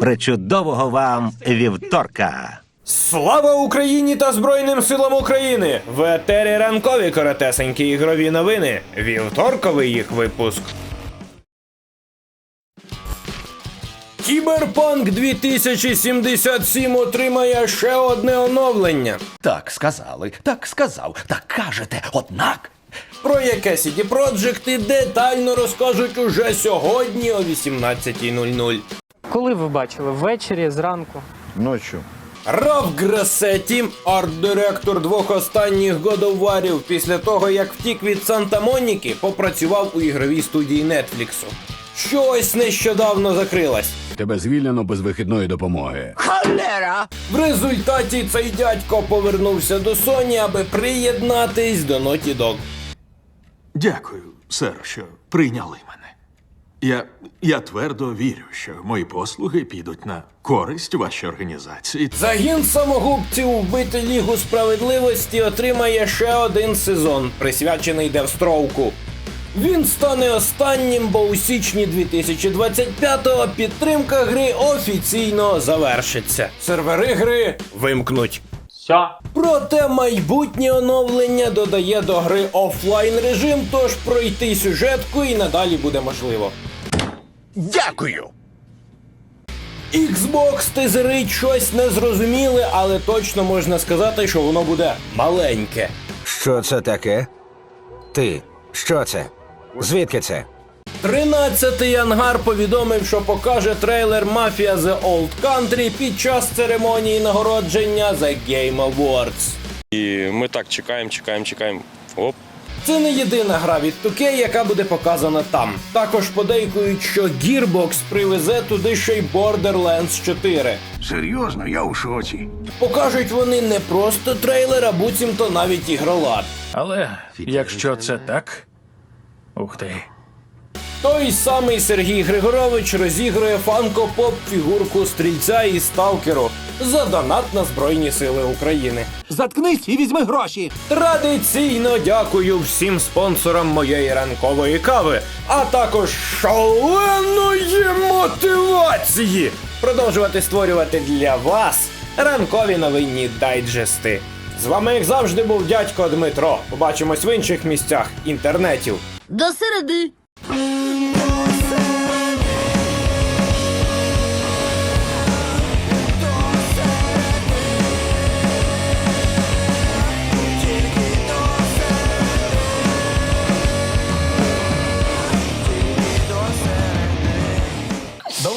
Причудового вам вівторка! Слава Україні та Збройним силам України! В етері ранкові коротесенькі ігрові новини. Вівторковий їх випуск. Кіберпанк 2077 отримає ще одне оновлення. Так сказали, так сказав, так кажете, однак. Про яке CD Projekt детально розкажуть уже сьогодні о 18.00. Коли ви бачили? Ввечері, зранку. Ночью. Раф Грасеті, арт-директор двох останніх War'ів, після того як втік від Санта Моніки, попрацював у ігровій студії Нетфліксу. Що ось нещодавно закрилась. Тебе звільнено без вихідної допомоги. В результаті цей дядько повернувся до Sony, аби приєднатись до Naughty Dog. Дякую, сер, що прийняли мене. Я, я твердо вірю, що мої послуги підуть на користь вашій організації. Загін самогубців вбити Лігу справедливості отримає ще один сезон, присвячений Девстроуку. Він стане останнім, бо у січні 2025-го підтримка гри офіційно завершиться. Сервери гри вимкнуть. Все. Проте майбутнє оновлення додає до гри офлайн режим, тож пройти сюжетку і надалі буде можливо. Дякую. Xbox тизерить щось незрозуміле, але точно можна сказати, що воно буде маленьке. Що це таке? Ти, що це? Звідки це? 13-й ангар повідомив, що покаже трейлер Mafia The Old Country під час церемонії нагородження The Game Awards. І ми так чекаємо, чекаємо, чекаємо. Оп. Це не єдина гра від 2K, яка буде показана там. Також подейкують, що Gearbox привезе туди ще й Borderlands 4. Серйозно, я у шоці. Покажуть вони не просто трейлер, а буцімто навіть ігролад. Але якщо це так. Ух ти. Той самий Сергій Григорович розігрує фанко-поп фігурку стрільця і сталкеру за донат на Збройні Сили України. Заткнись і візьми гроші. Традиційно дякую всім спонсорам моєї ранкової кави, а також шаленої мотивації продовжувати створювати для вас ранкові новинні дайджести. З вами, як завжди, був дядько Дмитро. Побачимось в інших місцях інтернетів. До середи.